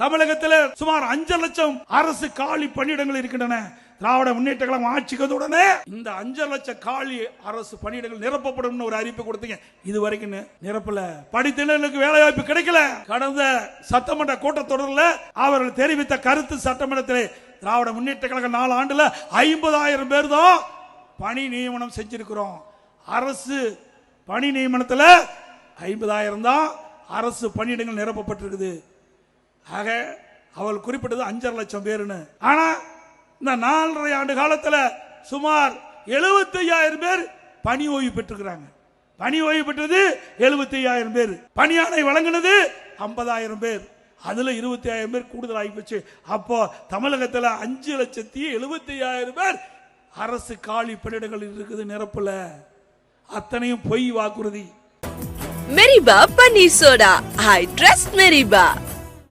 தமிழகத்தில் சுமார் அஞ்சு லட்சம் அரசு காலி பணியிடங்கள் இருக்கின்றன. திராவிட முன்னேற்ற கழகம் ஆட்சிக்கு வந்தவுடனே இந்த அஞ்சு லட்சம் காலி அரசு பணியிடங்கள் நிரப்பப்படும் ஒரு அறிவிப்பு கொடுத்தீங்க. இது வரைக்கும் நிரப்பல. படித்தினர்களுக்கு வேலை வாய்ப்பு கிடைக்கல. கடந்த சட்டமன்ற கூட்டத்தொடரில் அவர்கள் தெரிவித்த கருத்து சட்டமன்றத்தில் திராவிட முன்னேற்ற கழகம் நாலு ஆண்டுல ஐம்பதாயிரம் பேர் தான் பணி நியமனம் செஞ்சிருக்கிறோம். அரசு பணி நியமனத்தில் ஐம்பதாயிரம் தான் அரசு பணியிடங்கள் நிரப்பப்பட்டிருக்குது. ஆக அவள் குறிப்பிட்டது அஞ்சரை லட்சம் பேருன்னு. ஆனா இந்த நாலரை ஆண்டு காலத்துல சுமார் 75000 பேர் பணி ஓய்வு பெற்றுக்கிறாங்க பணி ஓய்வு பெற்றது 75000 பேர். பணியாணை வழங்கினது 50000 பேர். அதுல 25000 பேர் கூடுதல் ஆகிப்போச்சு அப்போ தமிழகத்துல அஞ்சு லட்சத்தி 75000 பேர் அரசு காலி பணியிடங்கள் இருக்குது நிரப்புல. அத்தனையும் பொய் வாக்குறுதி. மெரிபா பன்னீர் சோடா. I trust மெரிபா.